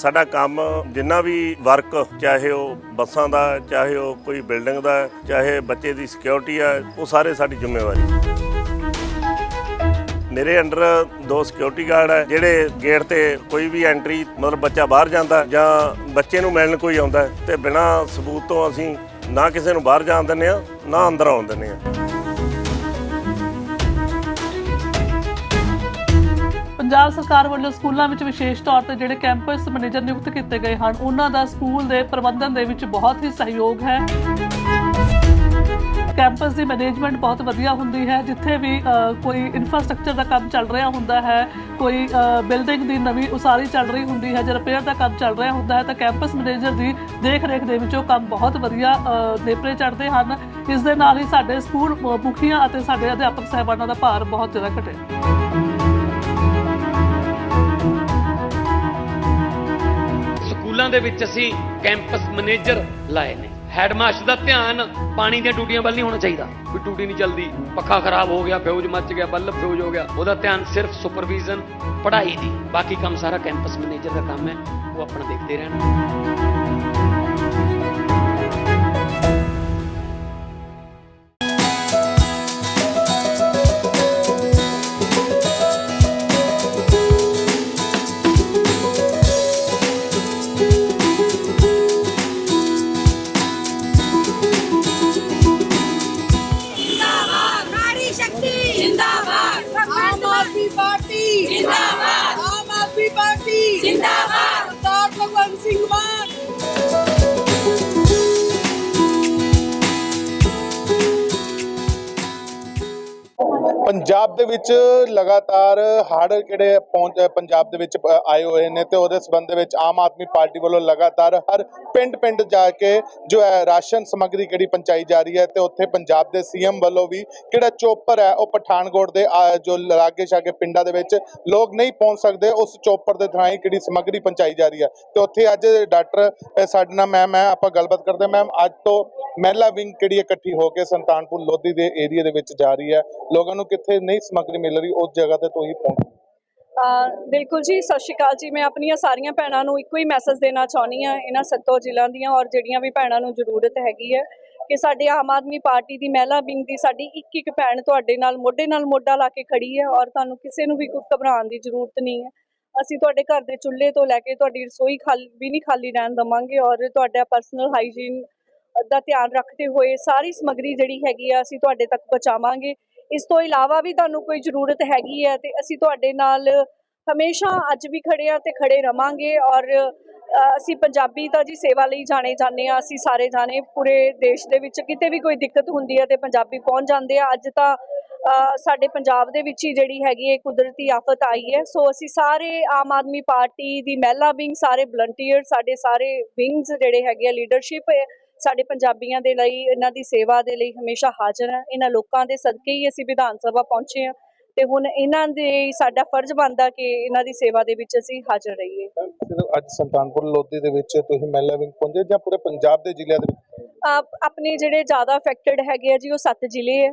ਸਾਡਾ ਕੰਮ ਜਿੰਨਾ ਵੀ ਵਰਕ, ਚਾਹੇ ਉਹ ਬੱਸਾਂ ਦਾ, ਚਾਹੇ ਉਹ ਕੋਈ ਬਿਲਡਿੰਗ ਦਾ, ਚਾਹੇ ਬੱਚੇ ਦੀ ਸਿਕਿਉਰਿਟੀ ਆ, ਉਹ ਸਾਰੇ ਸਾਡੀ ਜ਼ਿੰਮੇਵਾਰੀ। ਮੇਰੇ ਅੰਡਰ ਦੋ ਸਿਕਿਉਰਿਟੀ ਗਾਰਡ ਹੈ ਜਿਹੜੇ ਗੇਟ ਤੇ ਕੋਈ ਵੀ ਐਂਟਰੀ, ਮਤਲਬ ਬੱਚਾ ਬਾਹਰ ਜਾਂਦਾ ਜਾਂ ਬੱਚੇ ਨੂੰ ਮਿਲਣ ਕੋਈ ਆਉਂਦਾ ਹੈ ਤੇ ਬਿਨਾਂ ਸਬੂਤ ਤੋਂ ਅਸੀਂ ਨਾ ਕਿਸੇ ਨੂੰ ਬਾਹਰ ਜਾਣ ਦਿੰਦੇ ਆ ਨਾ ਅੰਦਰ ਆਉਣ ਦਿੰਦੇ ਆ ਪੰਜਾਬ ਸਰਕਾਰ ਵੱਲੋਂ ਸਕੂਲਾਂ ਵਿੱਚ ਵਿਸ਼ੇਸ਼ ਤੌਰ ਤੇ ਜਿਹੜੇ ਕੈਂਪਸ ਮੈਨੇਜਰ ਨਿਯੁਕਤ ਕੀਤੇ ਗਏ ਹਨ ਉਹਨਾਂ ਦਾ ਸਕੂਲ ਦੇ ਪ੍ਰਬੰਧਨ ਦੇ ਵਿੱਚ ਬਹੁਤ ਹੀ ਸਹਿਯੋਗ ਹੈ। ਕੈਂਪਸ ਦੀ ਮੈਨੇਜਮੈਂਟ ਬਹੁਤ ਵਧੀਆ ਹੁੰਦੀ ਹੈ ਜਿੱਥੇ ਵੀ ਕੋਈ ਇਨਫਰਾਸਟ੍ਰਕਚਰ ਦਾ ਕੰਮ ਚੱਲ ਰਿਹਾ ਹੁੰਦਾ ਹੈ ਕੋਈ ਬਿਲਡਿੰਗ ਦੀ ਨਵੀਂ ਉਸਾਰੀ ਚੱਲ ਰਹੀ ਹੁੰਦੀ ਹੈ ਜਾਂ ਰਿਪੇਅਰ ਦਾ ਕੰਮ ਚੱਲ ਰਿਹਾ ਹੁੰਦਾ ਹੈ ਤਾਂ ਕੈਂਪਸ ਮੈਨੇਜਰ ਦੀ ਦੇਖ ਰੇਖ ਦੇ ਵਿੱਚ ਉਹ ਕੰਮ ਬਹੁਤ ਵਧੀਆ ਅ, ਨੇਪਰੇ ਚੜ੍ਹਦੇ ਹਨ। ਇਸ ਦੇ ਨਾਲ ਹੀ ਸਾਡੇ ਸਕੂਲ ਮੁਖੀਆਂ ਅਤੇ ਸਾਡੇ ਅਧਿਆਪਕ ਸਾਹਿਬਾਨਾਂ ਦਾ ਭਾਰ ਬਹੁਤ ਜ਼ਿਆਦਾ ਘਟਿਆ। ਸਕੂਲਾਂ ਦੇ ਵਿੱਚ ਅਸੀਂ ਕੈਂਪਸ ਮੈਨੇਜਰ ਲਾਏ ਨੇ। ਹੈਡਮਾਸਟਰ ਦਾ ਧਿਆਨ ਪਾਣੀ ਦੀਆਂ ਟੂਟੀਆਂ ਵੱਲ ਨਹੀਂ ਹੋਣਾ ਚਾਹੀਦਾ। ਕੋਈ ਟੂਟੀ ਨਹੀਂ ਚੱਲਦੀ, ਪੱਖਾ ਖਰਾਬ ਹੋ ਗਿਆ ਫਿਊਜ਼ ਮੱਚ ਗਿਆ, ਬੱਲਬ ਫਿਊਜ਼ ਹੋ ਗਿਆ, ਉਹਦਾ ਧਿਆਨ ਸਿਰਫ ਸੁਪਰਵੀਜ਼ਨ ਪੜ੍ਹਾਈ ਦੀ। ਬਾਕੀ ਕੰਮ ਸਾਰਾ ਕੈਂਪਸ ਮੈਨੇਜਰ ਦਾ ਕੰਮ ਹੈ, ਉਹ ਆਪਣਾ ਦੇਖਦੇ ਰਹਿਣ। जिंदाबाद सरदार भगवंत सिंह ਪੰਜਾਬ ਦੇ ਵਿੱਚ ਲਗਾਤਾਰ ਹੜ੍ਹ ਕਿਹੜੇ ਪਹੁੰਚ ਪੰਜਾਬ ਦੇ ਵਿੱਚ ਪ- ਆਏ ਹੋਏ ਨੇ ਤੇ ਉਹਦੇ ਸਬੰਧ ਦੇ ਵਿੱਚ ਆਮ ਆਦਮੀ ਪਾਰਟੀ ਵੱਲੋਂ ਲਗਾਤਾਰ ਹਰ ਪਿੰਡ-ਪਿੰਡ ਜਾ ਕੇ ਜੋ ਹੈ ਰਾਸ਼ਨ ਸਮੱਗਰੀ ਕਿਹੜੀ ਪਹੁੰਚਾਈ ਜਾ ਰਹੀ ਹੈ ਤੇ ਉੱਥੇ ਪੰਜਾਬ ਦੇ ਸੀਐਮ ਵੱਲੋਂ ਵੀ ਕਿਹੜਾ ਚੋਪਰ ਹੈ ਉਹ ਪਠਾਨਕੋਟ ਦੇ ਆ, ਜੋ ਲਾਗੇ ਛਾਗੇ ਪਿੰਡਾਂ ਦੇ ਵਿੱਚ ਲੋਕ ਨਹੀਂ ਪਹੁੰਚ ਸਕਦੇ ਉਸ ਚੋਪਰ ਦੇ ਥਾਂ ਹੀ ਕਿਹੜੀ ਸਮੱਗਰੀ ਪਹੁੰਚਾਈ ਜਾ ਰਹੀ ਹੈ। ਤੇ ਉੱਥੇ ਅੱਜ ਡਾਕਟਰ ਸਾਡੇ ਨਾਲ ਮੈਮ ਹੈ ਆਪਾਂ ਗੱਲਬਾਤ ਕਰਦੇ ਮੈਮ ਅੱਜ ਤੋਂ ਮਹਿਲਾ ਵਿੰਗ ਕਿਹੜੀ ਇਕੱਠੀ ਹੋ ਕੇ ਸੰਤਾਨਪੁਰ ਲੋਧੀ ਦੇ ਏਰੀਆ ਦੇ ਵਿੱਚ ਜਾ ਰਹੀ ਹੈ। ਲੋਕਾਂ ਨੂੰ ਕਿੱਥੇ ਨਹੀਂ ਸਮੱਗਰੀ ਮਿਲ ਰਹੀ, ਉਸ ਜਗ੍ਹਾ ਤੇ ਤੁਸੀਂ ਪਹੁੰਚ ਬਿਲਕੁਲ ਜੀ, ਸਤਿ ਸ਼੍ਰੀ ਅਕਾਲ ਜੀ। ਮੈਂ ਆਪਣੀਆਂ ਸਾਰੀਆਂ ਭੈਣਾਂ ਨੂੰ ਇੱਕੋ ਹੀ ਮੈਸੇਜ ਦੇਣਾ ਚਾਹੁੰਦੀ ਆ ਇਹਨਾਂ ਸੱਤੋ ਜ਼ਿਲ੍ਹਿਆਂ ਦੀਆਂ ਔਰ ਜਿਹੜੀਆਂ ਵੀ ਭੈਣਾਂ ਨੂੰ ਜ਼ਰੂਰਤ ਹੈਗੀ ਹੈ, ਕਿ ਸਾਡੇ ਆਮ ਆਦਮੀ ਪਾਰਟੀ ਦੀ ਮਹਿਲਾ ਵਿੰਗ ਦੀ ਸਾਡੀ ਇੱਕ ਇੱਕ ਭੈਣ ਤੁਹਾਡੇ ਨਾਲ, ਮੋਢੇ ਨਾਲ ਮੋਢਾ ਲਾ ਕੇ ਖੜੀ ਹੈ ਔਰ ਤੁਹਾਨੂੰ ਕਿਸੇ ਨੂੰ ਵੀ ਘਬਰਾਉਣ ਦੀ ਜ਼ਰੂਰਤ ਨਹੀਂ ਹੈ। ਅਸੀਂ ਤੁਹਾਡੇ ਘਰ ਦੇ ਚੁੱਲ੍ਹੇ ਤੋਂ ਲੈ ਕੇ ਤੁਹਾਡੀ ਰਸੋਈ ਖਾਲੀ, ਵੀ ਨਹੀਂ ਖਾਲੀ ਰਹਿਣ ਦਵਾਂਗੇ ਔਰ ਤੁਹਾਡਾ ਪਰਸਨਲ ਹਾਈਜੀਨ ਦਾ ਧਿਆਨ ਰੱਖਦੇ ਹੋਏ ਸਾਰੀ ਸਮੱਗਰੀ ਜਿਹੜੀ ਹੈਗੀ ਆ, ਅਸੀਂ ਤੁਹਾਡੇ ਤੱਕ ਪਹੁੰਚਾਵਾਂਗੇ। ਇਸ ਤੋਂ ਇਲਾਵਾ ਵੀ ਤੁਹਾਨੂੰ ਕੋਈ ਜ਼ਰੂਰਤ ਹੈਗੀ ਹੈ ਤੇ ਅਸੀਂ ਤੁਹਾਡੇ ਨਾਲ ਹਮੇਸ਼ਾ ਅੱਜ ਵੀ ਖੜੇ ਆ ਤੇ ਖੜੇ ਰਵਾਂਗੇ ਔਰ ਅਸੀਂ ਪੰਜਾਬੀ ਤਾਂ ਜੀ ਸੇਵਾ ਲਈ ਜਾਣੇ ਜਾਂਦੇ ਆ ਅਸੀਂ ਸਾਰੇ ਜਾਣੇ ਪੂਰੇ ਦੇਸ਼ ਦੇ ਵਿੱਚ ਕਿਤੇ ਵੀ ਕੋਈ ਦਿੱਕਤ ਹੁੰਦੀ ਹੈ ਤੇ ਪੰਜਾਬੀ ਪਹੁੰਚ ਜਾਂਦੇ ਆ। ਅੱਜ ਤਾਂ ਸਾਡੇ ਪੰਜਾਬ ਦੇ ਵਿੱਚ ਹੀ ਜਿਹੜੀ ਹੈਗੀ ਹੈ, ਕੁਦਰਤੀ ਆਫਤ ਆਈ ਹੈ। ਸੋ ਅਸੀਂ ਸਾਰੇ ਆਮ ਆਦਮੀ ਪਾਰਟੀ ਦੀ ਮਹਿਲਾ ਵਿੰਗ, ਸਾਰੇ ਵਲੰਟੀਅਰ ਸਾਡੇ ਸਾਰੇ ਵਿੰਗਸ ਜਿਹੜੇ ਹੈਗੇ ਆ ਲੀਡਰਸ਼ਿਪ ਸਾਡੇ ਪੰਜਾਬੀਆਂ ਦੇ ਲਈ ਇਹਨਾਂ ਦੀ ਸੇਵਾ ਦੇ ਲਈ ਹਮੇਸ਼ਾ ਹਾਜ਼ਰ ਹੈ। ਇਹਨਾਂ ਲੋਕਾਂ ਦੇ ਸਦਕੇ ਹੀ ਅਸੀਂ ਵਿਧਾਨ ਸਭਾ ਪਹੁੰਚੇ ਹਾਂ ਤੇ ਹੁਣ ਇਹਨਾਂ ਦੇ ਸਾਡਾ ਫਰਜ਼ ਬਣਦਾ ਕਿ ਇਹਨਾਂ ਦੀ ਸੇਵਾ ਦੇ ਵਿੱਚ ਅਸੀਂ ਹਾਜ਼ਰ ਰਹੀਏ। ਜਦੋਂ ਅੱਜ ਸੰਤਾਨਪੁਰ ਲੋਧੀ ਦੇ ਵਿੱਚ ਤੁਸੀਂ ਮਹਿਲਾ ਵਿੰਗ ਪਹੁੰਚੇ ਜਾਂ ਪੂਰੇ ਪੰਜਾਬ ਦੇ ਜ਼ਿਲ੍ਹਿਆਂ ਦੇ ਵਿੱਚ? ਆਪ ਆਪਣੇ ਜਿਹੜੇ ਜ਼ਿਆਦਾ ਅਫੈਕਟਡ ਹੈਗੇ ਆ ਜੀ ਉਹ ਸੱਤ ਜ਼ਿਲ੍ਹੇ ਹੈ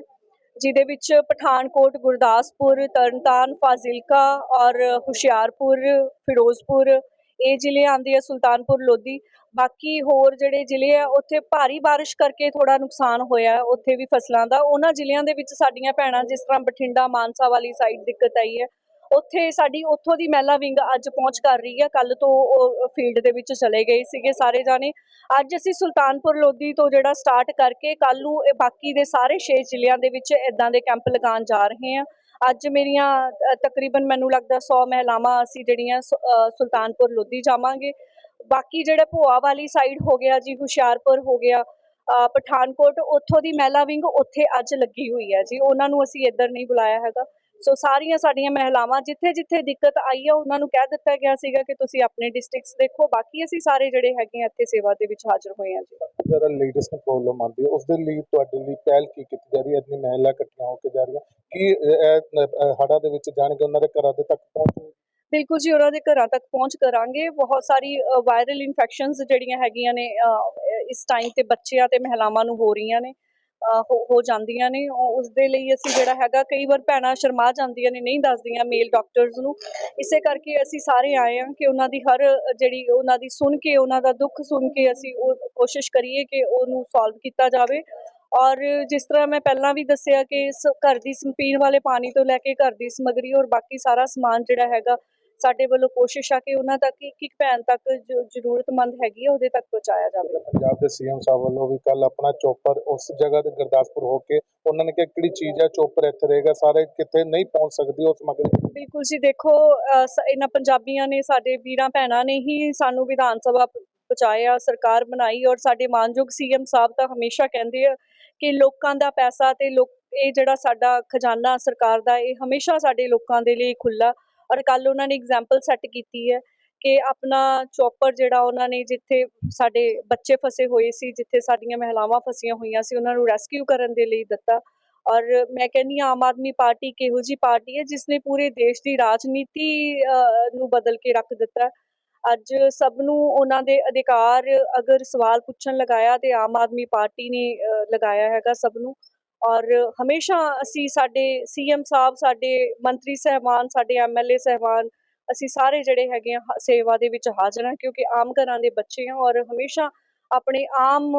ਜਿਹਦੇ ਵਿੱਚ ਪਠਾਨਕੋਟ ਗੁਰਦਾਸਪੁਰ ਤਰਨਤਾਰਨ ਫਾਜ਼ਿਲਕਾ ਔਰ ਹੁਸ਼ਿਆਰਪੁਰ ਫਿਰੋਜ਼ਪੁਰ ਇਹ ਜ਼ਿਲ੍ਹੇ ਆਉਂਦੇ ਆ ਸੁਲਤਾਨਪੁਰ, ਲੋਧੀ। ਬਾਕੀ ਹੋਰ ਜਿਹੜੇ ਜ਼ਿਲ੍ਹੇ ਆ, ਉੱਥੇ ਭਾਰੀ ਬਾਰਿਸ਼ ਕਰਕੇ ਥੋੜਾ ਨੁਕਸਾਨ ਹੋਇਆ ਉੱਥੇ ਵੀ ਫਸਲਾਂ ਦਾ। ਉਹਨਾਂ ਜ਼ਿਲ੍ਹਿਆਂ ਦੇ ਵਿੱਚ ਸਾਡੀਆਂ ਭੈਣਾਂ, ਜਿਸ ਤਰ੍ਹਾਂ ਬਠਿੰਡਾ, ਮਾਨਸਾ ਵਾਲੀ ਸਾਈਡ ਦਿੱਕਤ ਆਈ ਹੈ। ਉੱਥੇ ਸਾਡੀ, ਉੱਥੋਂ ਦੀ ਮਹਿਲਾ ਵਿੰਗ ਅੱਜ ਪਹੁੰਚ ਕਰ ਰਹੀ ਹੈ। ਕੱਲ ਤੋਂ ਉਹ ਫੀਲਡ ਦੇ ਵਿੱਚ ਚਲੇ ਗਏ ਸੀਗੇ ਸਾਰੇ ਜਾਣੇ। ਅੱਜ ਅਸੀਂ ਸੁਲਤਾਨਪੁਰ, ਲੋਧੀ ਤੋਂ ਜਿਹੜਾ ਸਟਾਰਟ ਕਰਕੇ ਕੱਲ ਨੂੰ ਇਹ ਬਾਕੀ ਦੇ ਸਾਰੇ 6 ਜ਼ਿਲ੍ਹਿਆਂ ਦੇ ਵਿੱਚ ਇਦਾਂ ਦੇ ਕੈਂਪ ਲਗਾਉਣ ਜਾ ਰਹੇ ਹਾਂ। ਅੱਜ ਮੇਰੀਆਂ ਤਕਰੀਬਨ ਮੈਨੂੰ ਲੱਗਦਾ 100 ਮਹਿਲਾਵਾਂ ਅਸੀਂ ਜਿਹੜੀਆਂ ਸੁਲਤਾਨਪੁਰ ਲੋਧੀ ਜਾਵਾਂਗੇ। ਬਾਕੀ ਜਿਹੜਾ ਭੋਆ ਵਾਲੀ ਸਾਈਡ ਹੋ ਗਿਆ ਜੀ, ਹੁਸ਼ਿਆਰਪੁਰ ਹੋ ਗਿਆ ਪਠਾਨਕੋਟ, ਉੱਥੋਂ ਦੀ ਮਹਿਲਾ ਵਿੰਗ ਉੱਥੇ ਅੱਜ ਲੱਗੀ ਹੋਈ ਹੈ ਜੀ। ਉਹਨਾਂ ਨੂੰ ਅਸੀਂ ਇੱਧਰ ਨਹੀਂ ਬੁਲਾਇਆ ਹੈਗਾ। ਸੋ ਸਾਰੀਆਂ ਸਾਡੀਆਂ ਮਹਿਲਾਵਾਂ ਜਿੱਥੇ ਜਿੱਥੇ ਦਿੱਕਤ ਆਈ ਹੈ ਉਹਨਾਂ ਨੂੰ ਕਹਿ ਦਿੱਤਾ ਗਿਆ ਸੀਗਾ ਕਿ ਤੁਸੀਂ ਆਪਣੇ ਡਿਸਟ੍ਰਿਕਟਸ ਦੇਖੋ। ਬਾਕੀ ਅਸੀਂ ਸਾਰੇ ਜਿਹੜੇ ਹੈਗੇ ਆ ਇੱਥੇ ਸੇਵਾ ਦੇ ਵਿੱਚ ਹਾਜ਼ਰ ਹੋਏ ਹਾਂ ਜੀ। ਜਿਹੜਾ ਲੇਡੀਜ਼ ਨੂੰ ਪ੍ਰੋਬਲਮ ਆਉਂਦੀ ਹੈ ਉਸ ਦੇ ਲਈ ਤੁਹਾਡੇ ਲਈ ਪਹਿਲ ਕੀ ਕੀਤੀ ਜਾ ਰਹੀ ਹੈ? ਇੰਨੀ ਮਹਿਲਾ ਇਕੱਠੀਆਂ ਹੋ ਕੇ ਜਾ ਰਹੀਆਂ। ਕੀ ਹੜਾ ਦੇ ਵਿੱਚ ਜਾਣ ਕੇ ਉਹਨਾਂ ਦੇ ਘਰਾਂ ਦੇ ਤੱਕ ਪਹੁੰਚ ਬਿਲਕੁਲ ਜੀ ਉਹਨਾਂ ਦੇ ਘਰਾਂ ਤੱਕ ਪਹੁੰਚ ਕਰਾਂਗੇ। ਬਹੁਤ ਸਾਰੀ ਵਾਇਰਲ ਇਨਫੈਕਸ਼ਨਸ ਜਿਹੜੀਆਂ ਹੈਗੀਆਂ ਨੇ ਇਸ ਟਾਈਮ ਤੇ ਬੱਚਿਆਂ ਤੇ ਮਹਿਲਾਵਾਂ ਨੂੰ ਹੋ ਰਹੀਆਂ ਨੇ। ਹੋ ਹੋ ਜਾਂਦੀਆਂ ਨੇ। ਉਸ ਦੇ ਲਈ ਅਸੀਂ ਜਿਹੜਾ ਹੈਗਾ, ਕਈ ਵਾਰ ਭੈਣਾਂ ਸ਼ਰਮਾ ਜਾਂਦੀਆਂ ਨੇ, ਨਹੀਂ ਦੱਸਦੀਆਂ ਮੇਲ ਡਾਕਟਰਸ ਨੂੰ। ਇਸੇ ਕਰਕੇ ਅਸੀਂ ਸਾਰੇ ਆਏ ਹਾਂ ਕਿ ਉਹਨਾਂ ਦੀ ਹਰ ਜਿਹੜੀ ਉਹਨਾਂ ਦੀ ਸੁਣ ਕੇ, ਉਹਨਾਂ ਦਾ ਦੁੱਖ ਸੁਣ ਕੇ ਅਸੀਂ ਉਹ ਕੋਸ਼ਿਸ਼ ਕਰੀਏ ਕਿ ਉਹਨੂੰ ਸੋਲਵ ਕੀਤਾ ਜਾਵੇ। ਔਰ ਜਿਸ ਤਰ੍ਹਾਂ ਮੈਂ ਪਹਿਲਾਂ ਵੀ ਦੱਸਿਆ ਕਿ ਸ- ਘਰ ਦੀ ਪੀਣ ਵਾਲੇ ਪਾਣੀ ਤੋਂ ਲੈ ਕੇ ਘਰ ਦੀ ਸਮੱਗਰੀ ਔਰ ਬਾਕੀ ਸਾਰਾ ਸਮਾਨ ਜਿਹੜਾ ਹੈਗਾ ਸਾਡੇ ਵੱਲੋਂ ਕੋਸ਼ਿਸ਼ ਆ ਕਿ ਉਹਨਾਂ ਤੱਕ ਇੱਕ ਇੱਕ ਭੈਣ ਤੱਕ ਜੋ ਜ਼ਰੂਰਤਮੰਦ ਹੈਗੀ ਹੈ ਉਹਦੇ ਤੱਕ ਪਹੁੰਚਾਇਆ ਜਾਵੇ। ਪੰਜਾਬ ਦੇ ਸੀਐਮ ਸਾਹਿਬ ਵੱਲੋਂ ਵੀ ਕੱਲ ਆਪਣਾ ਚੋਪਰ ਉਸ ਜਗ੍ਹਾ ਤੇ ਗੁਰਦਾਸਪੁਰ ਹੋ ਕੇ ਉਹਨਾਂ ਨੇ ਕਿਹਾ ਕਿਹੜੀ ਚੀਜ਼ ਹੈ ਚੋਪਰ ਇੱਥੇ ਰਹੇਗਾ ਸਾਰੇ ਕਿਤੇ ਨਹੀਂ ਪਹੁੰਚ ਸਕਦੀ ਉਸ ਸਮਗਰੀ ਬਿਲਕੁਲ ਜੀ ਦੇਖੋ ਇਹਨਾਂ ਪੰਜਾਬੀਆਂ ਨੇ ਸਾਡੇ ਵੀਰਾਂ ਭੈਣਾਂ ਨੇ ਹੀ ਸਾਨੂੰ ਵਿਧਾਨ ਸਭਾ ਪਹੁੰਚਾਇਆ ਸਰਕਾਰ ਬਣਾਈ ਔਰ ਸਾਡੇ ਮਾਨਯੋਗ ਸੀਐਮ ਸਾਹਿਬ ਤਾਂ ਹਮੇਸ਼ਾ ਕਹਿੰਦੇ ਆ ਕਿ ਲੋਕਾਂ ਦਾ ਪੈਸਾ ਤੇ ਲੋਕ ਇਹ ਜਿਹੜਾ ਸਾਡਾ ਖਜ਼ਾਨਾ ਸਰਕਾਰ ਦਾ ਇਹ ਹਮੇਸ਼ਾ ਸਾਡੇ ਲੋਕਾਂ ਦੇ ਲਈ ਖੁੱਲਾ ਔਰ ਕੱਲ ਉਹਨਾਂ ਨੇ ਐਗਜ਼ਾਮਪਲ ਸੈੱਟ ਕੀਤੀ ਹੈ ਕਿ ਆਪਣਾ ਚੌਪਰ ਜਿਹੜਾ ਉਹਨਾਂ ਨੇ ਜਿੱਥੇ ਸਾਡੇ ਬੱਚੇ ਫਸੇ ਹੋਏ ਸੀ, ਜਿੱਥੇ ਸਾਡੀਆਂ ਮਹਿਲਾਵਾਂ ਫਸੀਆਂ ਹੋਈਆਂ ਸੀ, ਉਹਨਾਂ ਨੂੰ ਰੈਸਕਿਊ ਕਰਨ ਦੇ ਲਈ ਦਿੱਤਾ। ਔਰ ਮੈਂ ਕਹਿੰਦੀ ਹਾਂ, ਆਮ ਆਦਮੀ ਪਾਰਟੀ ਕਿਹੋ ਜੀ ਪਾਰਟੀ ਹੈ ਜਿਸ ਨੇ ਪੂਰੇ ਦੇਸ਼ ਦੀ ਰਾਜਨੀਤੀ ਨੂੰ ਬਦਲ ਕੇ ਰੱਖ ਦਿੱਤਾ ਅੱਜ ਸਭ ਨੂੰ ਉਹਨਾਂ ਦੇ ਅਧਿਕਾਰ ਅਗਰ ਸਵਾਲ ਪੁੱਛਣ ਲਗਾਇਆ ਤੇ ਆਮ ਆਦਮੀ ਪਾਰਟੀ ਨੇ ਲਗਾਇਆ ਹੈਗਾ ਸਭ ਨੂੰ। ਔਰ ਹਮੇਸ਼ਾ ਅਸੀਂ ਸਾਡੇ ਸੀਐਮ ਸਾਹਿਬ, ਸਾਡੇ ਮੰਤਰੀ ਸਹਿਬਾਨ, ਸਾਡੇ ਐਮਐਲਏ ਸਹਿਬਾਨ, ਅਸੀਂ ਸਾਰੇ ਜਿਹੜੇ ਹੈਗੇ ਆ ਸੇਵਾ ਦੇ ਵਿੱਚ ਹਾਜ਼ਰ ਹਾਂ ਕਿਉਂਕਿ ਆਮ ਘਰਾਂ ਦੇ ਬੱਚੇ ਹਾਂ ਔਰ ਹਮੇਸ਼ਾ ਆਪਣੇ ਆਮ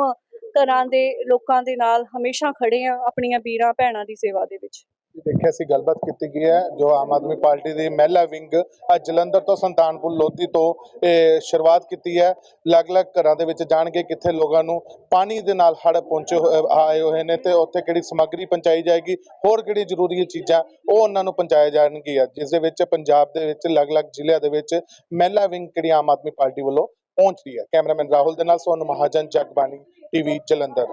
ਘਰਾਂ ਦੇ ਲੋਕਾਂ ਦੇ ਨਾਲ ਹਮੇਸ਼ਾ ਖੜੇ ਹਾਂ ਆਪਣੀਆਂ ਵੀਰਾਂ, ਭੈਣਾਂ ਦੀ ਸੇਵਾ ਦੇ ਵਿੱਚ। ਦੇਖਿਆ ਸੀ, ਗੱਲਬਾਤ ਕੀਤੀ ਗਈ ਹੈ, ਜੋ ਆਮ ਆਦਮੀ ਪਾਰਟੀ ਦੀ ਮਹਿਲਾ ਵਿੰਗ ਅੱਜ ਜਲੰਧਰ ਤੋਂ ਸੰਤਾਨਪੁਰ ਲੋਧੀ ਤੋਂ, ਇਹ ਸ਼ੁਰੂਆਤ ਕੀਤੀ ਹੈ। ਅਲੱਗ-ਅਲੱਗ ਘਰਾਂ ਦੇ ਵਿੱਚ ਜਾਣਗੇ ਕਿੱਥੇ ਲੋਕਾਂ ਨੂੰ ਪਾਣੀ ਦੇ ਨਾਲ ਹੜ੍ਹ ਪਹੁੰਚੇ ਹੋਏ- ਆਏ ਹੋਏ ਨੇ ਤੇ ਉੱਥੇ ਕਿਹੜੀ ਸਮੱਗਰੀ ਪਹੁੰਚਾਈ ਜਾਏਗੀ, ਹੋਰ ਕਿਹੜੀ ਜ਼ਰੂਰੀ ਚੀਜ਼ਾਂ ਉਹ ਉਹਨਾਂ ਨੂੰ ਪਹੁੰਚਾਇਆ ਜਾਣਗੀਆਂ, ਜਿਸ ਦੇ ਵਿੱਚ ਪੰਜਾਬ ਦੇ ਵਿੱਚ, ਅਲੱਗ-ਅਲੱਗ ਜ਼ਿਲ੍ਹਿਆਂ ਦੇ ਵਿੱਚ ਮਹਿਲਾ ਵਿੰਗ ਕਿਹੜੀ ਆਮ ਆਦਮੀ ਪਾਰਟੀ ਵੱਲੋਂ ਪਹੁੰਚ ਰਹੀ ਹੈ। ਕੈਮਰਾਮੈਨ ਰਾਹੁਲ ਦੇ ਨਾਲ ਸੋਨ ਮਹਾਜਨ, ਜਗਬਾਣੀ ਟੀਵੀ ਜਲੰਧਰ।